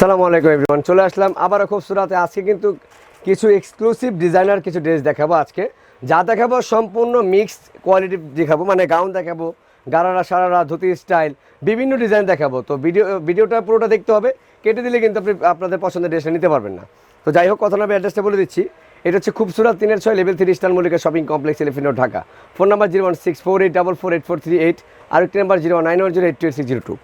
আসসালামু আলাইকুম এভরিওয়ান চলে আসলাম আবারও খুব সুরাতে। আজকে কিন্তু কিছু এক্সক্লুসিভ ডিজাইনার কিছু ড্রেস দেখাবো আজকে। যা দেখাবো সম্পূর্ণ মিক্স কোয়ালিটি দেখাবো মানে গাউন দেখাবো, গারারা, সারারা, ধুতি স্টাইল বিভিন্ন ডিজাইন দেখাবো। তো ভিডিও ভিডিওটা পুরোটা দেখতে হবে, কেটে দিলে কিন্তু আপনি আপনাদের পছন্দের ড্রেসটা নিতে পারবেন না। তো যাই হোক, কথা না আমি অ্যাড্রেসটা বলে দিচ্ছি। এটা হচ্ছে খুব খুবসুরাত তিনের ছয় level three star Mallika shopping complex এলিফিনো Dhaka. Phone number zero one six four eight double four eight four three eight আর একটি number zero nine one zero eight two eight six zero two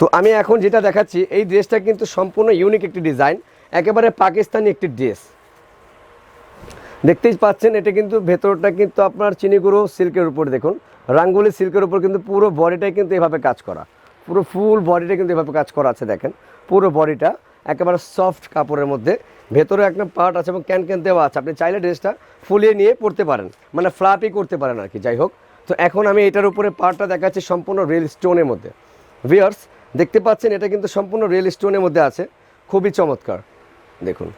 তো আমি এখন যেটা দেখাচ্ছি, এই ড্রেসটা কিন্তু সম্পূর্ণ ইউনিক একটি ডিজাইন একেবারে পাকিস্তানি একটি ড্রেস দেখতেই পাচ্ছেন, এটা কিন্তু ভেতরটা কিন্তু আপনার চিনিগুঁড়ো সিল্কের উপর, দেখুন। রাঙ্গুলি সিল্কের উপর কিন্তু পুরো বডিটাই কিন্তু এভাবে কাজ করা। পুরো ফুল বডিটা কিন্তু এভাবে কাজ করা আছে, দেখেন। পুরো বডিটা একেবারে সফট কাপড়ের মধ্যে। ভেতরে একটা পার্ট আছে এবং ক্যান ক্যান দেওয়া আছে। আপনি চাইলে ড্রেসটা ফুলিয়ে নিয়ে পরতে পারেন। মানে ফ্লাপই করতে পারেন আর কি, যাই হোক। তো এখন আমি এটার উপরে পার্টটা দেখাচ্ছি সম্পূর্ণ রিয়েল স্টোনের মধ্যে। ভিয়ার্স দেখতে পাচ্ছেন, এটা কিন্তু সম্পূর্ণ রিয়েল স্টোনের মধ্যে আছে। খুবই চমৎকার। দেখুন,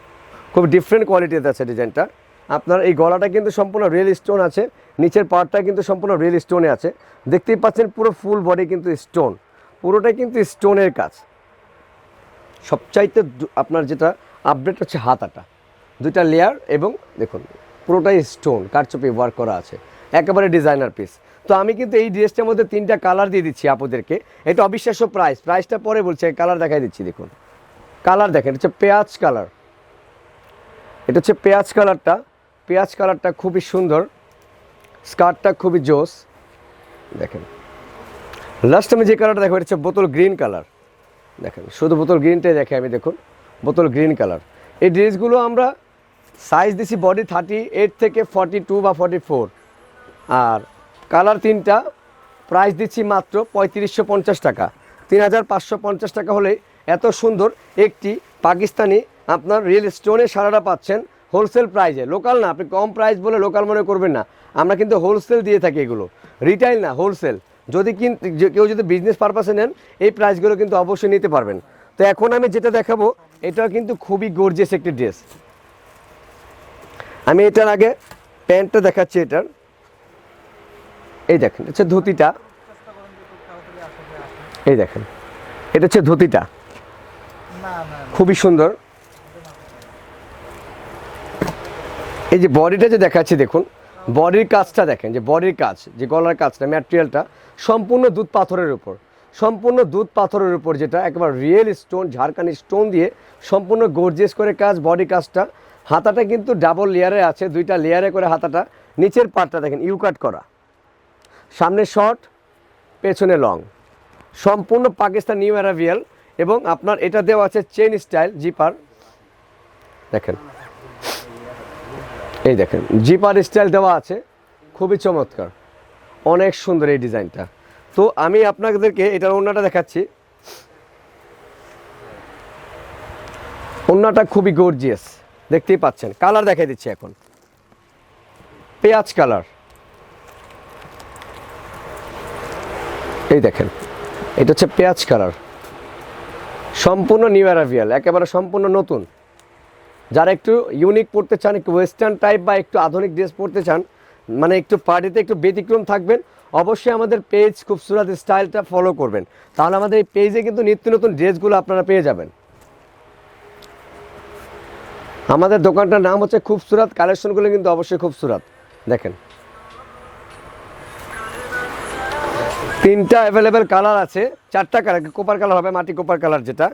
খুব ডিফারেন্ট কোয়ালিটিতে আছে ডিজাইনটা। আপনার এই গলাটা কিন্তু সম্পূর্ণ রিয়েল স্টোন আছে, নিচের পার্টটা কিন্তু সম্পূর্ণ রিয়েল স্টোনে আছে। দেখতেই পাচ্ছেন, পুরো ফুল বডি কিন্তু স্টোন পুরোটাই কিন্তু স্টোনের কাজ। সবচাইতে আপনার যেটা আপডেট হচ্ছে হাতাটা। দুইটা লেয়ার এবং দেখুন, পুরোটাই স্টোন কারচুপি ওয়ার্ক করা আছে। একেবারে ডিজাইনার পিস তো আমি কিন্তু এই ড্রেসটার মধ্যে তিনটা কালার দিয়ে দিচ্ছি আপুদেরকে। এটা অবিশ্বাস্য প্রাইস প্রাইসটা পরে বলছে কালার দেখাই দিচ্ছি, দেখুন। কালার দেখেন হচ্ছে পেঁয়াজ কালার এটা হচ্ছে পেঁয়াজ কালারটা পেঁয়াজ কালারটা খুবই সুন্দর। স্কার্টটা খুবই জোস। দেখেন। লাস্ট আমি যে কালারটা দেখো এটা হচ্ছে বোতল গ্রিন কালার দেখেন, শুধু বোতল গ্রিনটাই দেখে আমি, দেখুন। বোতল গ্রিন কালার এই ড্রেসগুলো আমরা সাইজ দিছি বডি থার্টি এইট থেকে ফর্টি টু বা ফর্টি ফোর আর কালার তিনটা, প্রাইস দিচ্ছি মাত্র পঁয়ত্রিশশো পঞ্চাশ টাকা। তিন হাজার পাঁচশো পঞ্চাশ টাকা হলে এত সুন্দর একটি পাকিস্তানি আপনার রিয়েল স্টোনে সারাটা পাচ্ছেন হোলসেল প্রাইজে লোকাল না, আপনি কম প্রাইস বলে লোকাল মনে করবেন না। আমরা কিন্তু হোলসেল দিয়ে থাকি এগুলো। রিটাইল না হোলসেল যদি কিন্তু কেউ যদি বিজনেস পারপাসে নেন, এই প্রাইসগুলো কিন্তু অবশ্যই নিতে পারবেন। তো এখন আমি যেটা দেখাবো, এটা কিন্তু খুবই গর্জিয়াস একটি ড্রেস আমি এটার আগে প্যান্টটা দেখাচ্ছি এটার। এই দেখেন হচ্ছে ধুতিটা। এই দেখেন, এটা হচ্ছে ধুতিটা। খুবই সুন্দর। এই যে বডিটা যে দেখাচ্ছি, দেখুন, বডির কাজটা দেখেন, যে বডির কাজ, যে গলার কাজটা ম্যাটেরিয়ালটা সম্পূর্ণ দুধ পাথরের উপর। সম্পূর্ণ দুধ পাথরের উপর যেটা একবার রিয়েল স্টোন ঝাড়খানি স্টোন দিয়ে সম্পূর্ণ গর্জিয়াস করে কাজ বডি কাজটা। হাতাটা কিন্তু ডাবল লেয়ারে আছে, দুইটা লেয়ারে করে হাতাটা। নিচের পাটটা দেখেন ইউ কাট করা। সামনে শর্ট, পেছনে লং। সম্পূর্ণ পাকিস্তান নিউ অ্যারাভিয়াল এবং আপনার এটা দেওয়া আছে চেন স্টাইল, জিপার। দেখেন। এই দেখেন, জিপার স্টাইল দেওয়া আছে। খুবই চমৎকার। অনেক সুন্দর এই ডিজাইনটা। তো আমি আপনাদেরকে এটার অন্যটা দেখাচ্ছি। অন্যটা খুবই গর্জিয়াস দেখতেই পাচ্ছেন। কালার দেখাই দিচ্ছি এখন। পেঁয়াজ কালার এই দেখেন, এটা হচ্ছে পেঁয়াজ কালার। সম্পূর্ণ নিউ অ্যারাভিয়াল একেবারে সম্পূর্ণ নতুন। যারা একটু ইউনিক পড়তে চান, একটু ওয়েস্টার্ন টাইপ বা একটু আধুনিক ড্রেস পড়তে চান মানে একটু পার্টিতে একটু ব্যতিক্রম থাকবেন, অবশ্যই আমাদের পেজ খুবসুরাত স্টাইলটা ফলো করবেন। তাহলে আমাদের এই পেজে কিন্তু নিত্য নতুন ড্রেসগুলো আপনারা পেয়ে যাবেন। আমাদের দোকানটার নাম হচ্ছে খুবসুরাত কালেকশনগুলো কিন্তু অবশ্যই খুবসুরাত। দেখেন তিনটা অ্যাভেলেবেল কালার আছে। চারটা কালার কোপার কালার হবে, মাটি কোপার কালার যেটা।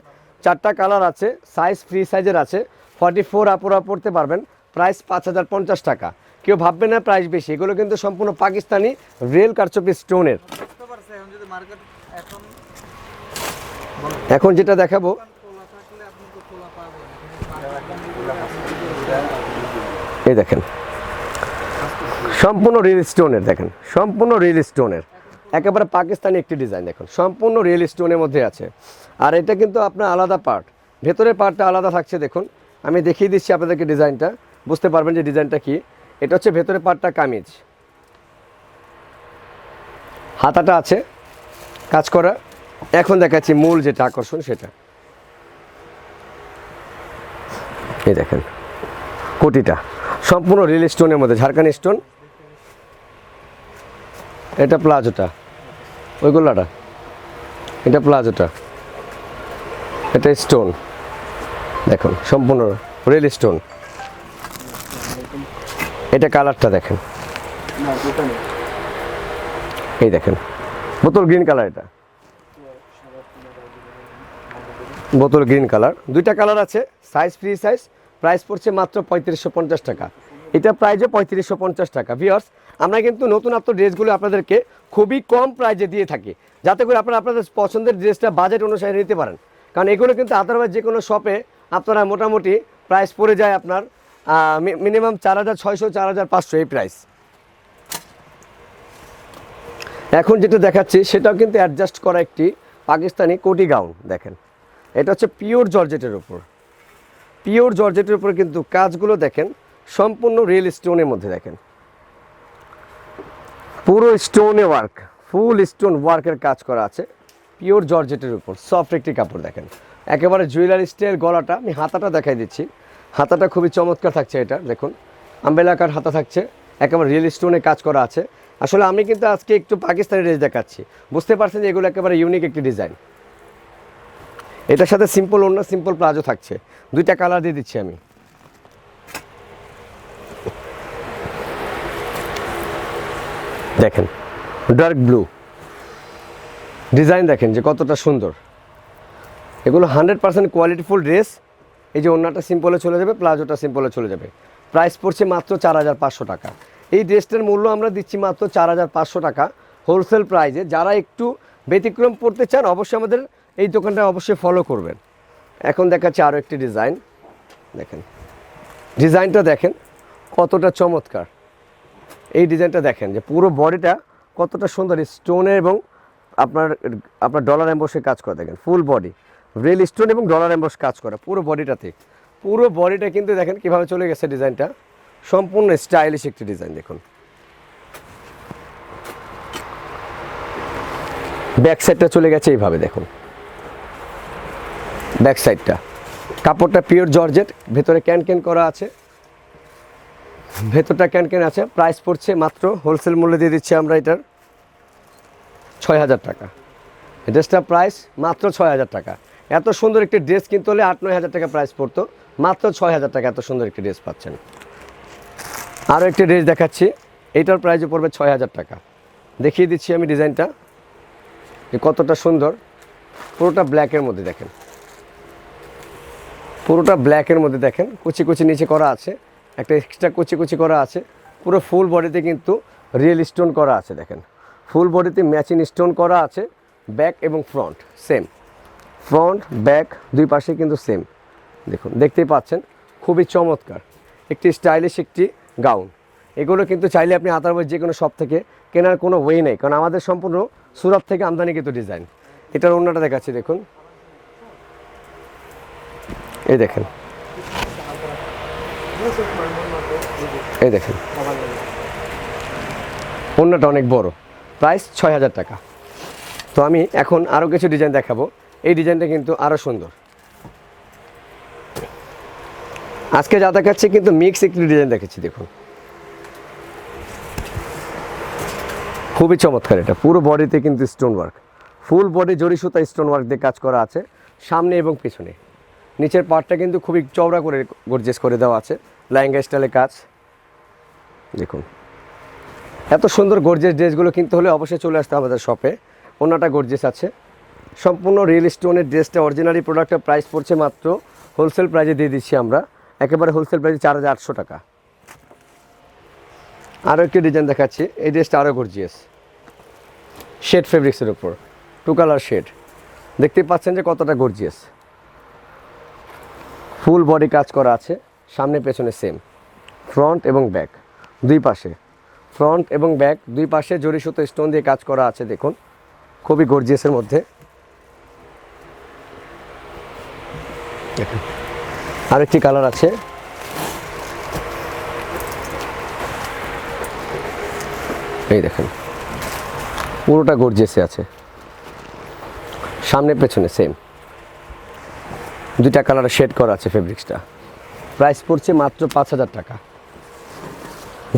চারটা কালার আছে সাইজ ফ্রি সাইজের আছে। ফর্টি ফোর আপুরা পড়তে পারবেন। প্রাইস পাঁচ হাজার পঞ্চাশ টাকা। কেউ ভাববে না প্রাইস বেশি। এগুলো কিন্তু সম্পূর্ণ পাকিস্তানি রিয়েল কারচুপি স্টোনের এখন যেটা দেখাবো, এই দেখেন। সম্পূর্ণ রিয়েল স্টোনের দেখেন। সম্পূর্ণ রিয়েল স্টোনের একেবারে পাকিস্তানি একটি ডিজাইন দেখুন। সম্পূর্ণ রিয়েল স্টোনের মধ্যে আছে। আর এটা কিন্তু আপনার আলাদা পার্ট ভেতরের পার্টটা আলাদা থাকছে, দেখুন। আমি দেখিয়ে দিচ্ছি আপনাদেরকে ডিজাইনটা বুঝতে পারবেন যে ডিজাইনটা কি। এটা হচ্ছে ভেতরের পার্টটা কামিজ। হাতাটা আছে, কাজ করা। এখন দেখাচ্ছি মূল যেটা আকর্ষণ, সেটা। এই দেখেন, কোটিটা। সম্পূর্ণ রিল স্টোনের মধ্যে ঝাড়খান্ড স্টোন এটা প্লাজোটা। ওই গোলাটা এটা প্লাজোটা। এটা স্টোন। দেখুন, সম্পূর্ণ রেল স্টোন। এটা কালারটা দেখেন। এই দেখেন, বোতল গ্রিন কালার এটা। বোতল গ্রিন কালার। দুইটা কালার আছে, সাইজ ফ্রি সাইজ, প্রাইস পড়ছে মাত্র পঁয়ত্রিশশো পঞ্চাশ টাকা। এটা প্রাইজও পঁয়ত্রিশশো পঞ্চাশ টাকা। ভিওর্স আমরা কিন্তু নতুনত্ব ড্রেসগুলো আপনাদেরকে খুবই কম প্রাইজে দিয়ে থাকি। যাতে করে আপনারা আপনাদের পছন্দের ড্রেসটা বাজেট অনুসারে নিতে পারেন। কারণ এগুলো কিন্তু আদারওয়াইজ যে কোনো শপে আপনারা মোটামুটি প্রাইস পড়ে যায় আপনার মিনিমাম চার হাজার ছয়শো, চার হাজার পাঁচশো এই প্রাইস এখন যেটা দেখাচ্ছি, সেটাও কিন্তু অ্যাডজাস্ট করা একটি পাকিস্তানি কোটি গাউন দেখেন। এটা হচ্ছে পিওর জর্জেটের উপর। পিওর জর্জেটের উপর কিন্তু কাজগুলো দেখেন। সম্পূর্ণ রিয়েল স্টোনের মধ্যে দেখেন। পুরো স্টোনে ওয়ার্ক ফুল স্টোন ওয়ার্কের কাজ করা আছে। পিওর জর্জেটের উপর সফট একটি কাপড় দেখেন। একেবারে জুয়েলারি স্টাইল গলাটা, আমি হাতাটা দেখাই দিচ্ছি। হাতাটা খুবই চমৎকার থাকছে এটা, দেখুন। আম্বেলাকার হাতা থাকছে, একেবারে রিয়েল স্টোনে কাজ করা আছে। আসলে আমি কিন্তু আজকে একটু পাকিস্তানি ড্রেস দেখাচ্ছি। বুঝতে পারছেন যে এগুলো একেবারে ইউনিক একটি ডিজাইন এটার সাথে সিম্পল অন্য সিম্পল প্লাজো থাকছে। দুইটা কালার দিয়ে দিচ্ছি আমি। দেখেন ডার্ক ব্লু ডিজাইন দেখেন যে কতটা সুন্দর। এগুলো হান্ড্রেড পার্সেন্ট কোয়ালিটিফুল ড্রেস এই যে অন্যটা সিম্পলে চলে যাবে, প্লাজোটা সিম্পলে চলে যাবে। প্রাইস পড়ছে মাত্র চার হাজার পাঁচশো টাকা। এই ড্রেসটার মূল্য আমরা দিচ্ছি মাত্র চার হাজার পাঁচশো টাকা হোলসেল প্রাইজে যারা একটু ব্যতিক্রম পড়তে চান, অবশ্যই আমাদের এই দোকানটা অবশ্যই ফলো করবেন। এখন দেখাচ্ছে আরও একটি ডিজাইন দেখেন ডিজাইনটা দেখেন, কতটা চমৎকার। এই ডিজাইনটা দেখেন যে পুরো বডিটা কতটা সুন্দর স্টোনের এবং আপনার আপনার ডলার এম্বসে কাজ করে, দেখেন ফুল বডি রিয়েল স্টোন এবং ডলার এম্বস কাজ করে পুরো বডিটাতে। পুরো বডিটা কিন্তু দেখেন কীভাবে চলে গেছে ডিজাইনটা। সম্পূর্ণ স্টাইলিশ একটি ডিজাইন, দেখুন। ব্যাক সাইডটা চলে গেছে এইভাবে, দেখুন। ব্যাক সাইডটা কাপড়টা পিওর জর্জেট ভেতরে ক্যান ক্যান করা আছে। ভেতরটা ক্যান ক্যান আছে? প্রাইস পড়ছে মাত্র হোলসেল মূল্যে দিয়ে দিচ্ছি আমরা এটার ছয় হাজার টাকা। ড্রেসটার প্রাইস মাত্র ছয় হাজার টাকা। এত সুন্দর একটি ড্রেস কিনতে হলে আট, নয় হাজার টাকা প্রাইস পড়তো। মাত্র ছয় হাজার টাকা এত সুন্দর একটি ড্রেস পাচ্ছেন। আরও একটি ড্রেস দেখাচ্ছি। এইটার প্রাইসও পড়বে ছয় হাজার টাকা। দেখিয়ে দিচ্ছি আমি ডিজাইনটা। যে কতটা সুন্দর। পুরোটা ব্ল্যাকের মধ্যে দেখেন। পুরোটা ব্ল্যাকের মধ্যে দেখেন। কুচি কুচি নিচে করা আছে। একটা এক্সট্রা কুচি কুচি করা আছে। পুরো ফুল বডিতে কিন্তু রিয়েল স্টোন করা আছে, দেখেন। ফুল বডিতে ম্যাচিং স্টোন করা আছে ব্যাক এবং ফ্রন্ট সেম ফ্রন্ট ব্যাক দুই পাশে কিন্তু সেম দেখুন, দেখতেই পাচ্ছেন, খুবই চমৎকার। একটি স্টাইলিশ একটি গাউন এগুলো কিন্তু চাইলে আপনি আদারওয়াইজ যে কোনো শপ থেকে কেনার কোনো ওয়ে নেই, কারণ আমাদের সম্পূর্ণ সুরত থেকে আমদানি কিন্তু ডিজাইন এটার অন্যটা দেখাচ্ছি, দেখুন। এই দেখেন। এই দেখেন। অন্যটা অনেক বড়। প্রাইস ছয় হাজার টাকা। তো আমি এখন আরও কিছু ডিজাইন দেখাবো। এই ডিজাইনটা কিন্তু আরও সুন্দর। আজকে যা দেখাচ্ছি কিন্তু মিক্স একটি ডিজাইন দেখেছি দেখুন। খুবই চমৎকার এটা। পুরো বডিতে কিন্তু stone work full body zari সুতা স্টোন ওয়ার্ক দিয়ে কাজ করা আছে, সামনে এবং পিছনে। নিচের পার্টটা কিন্তু খুবই চওড়া করে গর্জেস করে দেওয়া আছে। লেহেঙ্গা স্টাইলের কাজ। দেখুন। এত সুন্দর গর্জেস ড্রেসগুলো কিনতে হলে অবশ্যই চলে আসতে আমাদের শপে অন্যটা গর্জেস আছে। সম্পূর্ণ রিয়েল স্টোনের ড্রেসটা অরিজিনালি প্রোডাক্টের প্রাইস পড়ছে মাত্র হোলসেল প্রাইজে দিয়ে দিচ্ছি আমরা। একেবারে হোলসেল প্রাইসে চার হাজার আটশো টাকা। আরও একটি ডিজাইন দেখাচ্ছি। এই ড্রেসটা আরও গর্জিয়াস শেড ফেব্রিক্সের উপর। টু কালার শেড দেখতেই পাচ্ছেন যে কতটা গর্জিয়াস ফুল বডি কাজ করা আছে। সামনে, পেছনে সেম ফ্রন্ট এবং ব্যাক দুই পাশে। ফ্রন্ট এবং ব্যাক দুই পাশে জড়ি সুতো স্টোন দিয়ে কাজ করা আছে, দেখুন। খুবই গর্জিয়াসের মধ্যে। আরেকটি কালার আছে। এই দেখেন। পুরোটা গর্জিয়াসে আছে। সামনে, পেছনে সেম দুইটা কালারে শেড করা আছে ফেব্রিক্সটা প্রাইস পড়ছে মাত্র পাঁচ হাজার টাকা।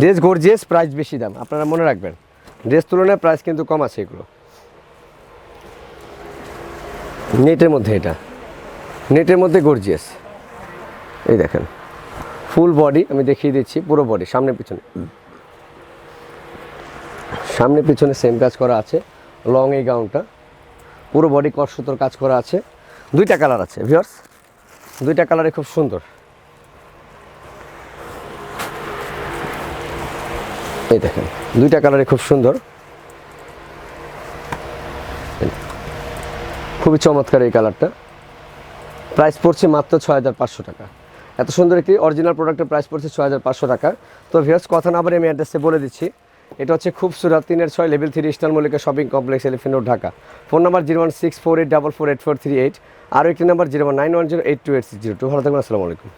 ড্রেস গর্জিয়াস প্রাইস বেশি দাম। আপনারা মনে রাখবেন, ড্রেস তুলনায় প্রাইস কিন্তু কম আছে এগুলো। নেটের মধ্যে এটা। নেটের মধ্যে গর্জিয়াস এই দেখেন ফুল বডি আমি দেখিয়ে দিচ্ছি, পুরো বডি সামনে পিছনে। সামনে পিছনে সেম কাজ করা আছে লং এই গাউনটা পুরো বডি কষ্টতর কাজ করা আছে। দুইটা কালার আছে ভিউয়ার্স দুইটা কালারে খুব সুন্দর। এই দেখেন, দুইটা কালারে খুব সুন্দর। খুবই চমৎকার এই কালারটা প্রাইস পড়ছে মাত্র ছয় হাজার পাঁচশো টাকা। এত সুন্দর একটি অরিজিনাল প্রোডাক্টের প্রাইস পড়ছে ছয় হাজার পাঁচশো টাকা। তো ভিউয়ার্স কথা না বলে আমি অ্যাড্রেসে বলে দিচ্ছি। এটা হচ্ছে খুব সুরাত তিনের ছয় level three star Mallika shopping complex elephant road Dhaka. Phone number zero one six four eight double four eight four three eight আরও একটি number zero one nine one zero eight two eight six zero two ভালো থাকবেন, আসসালামু আলাইকুম।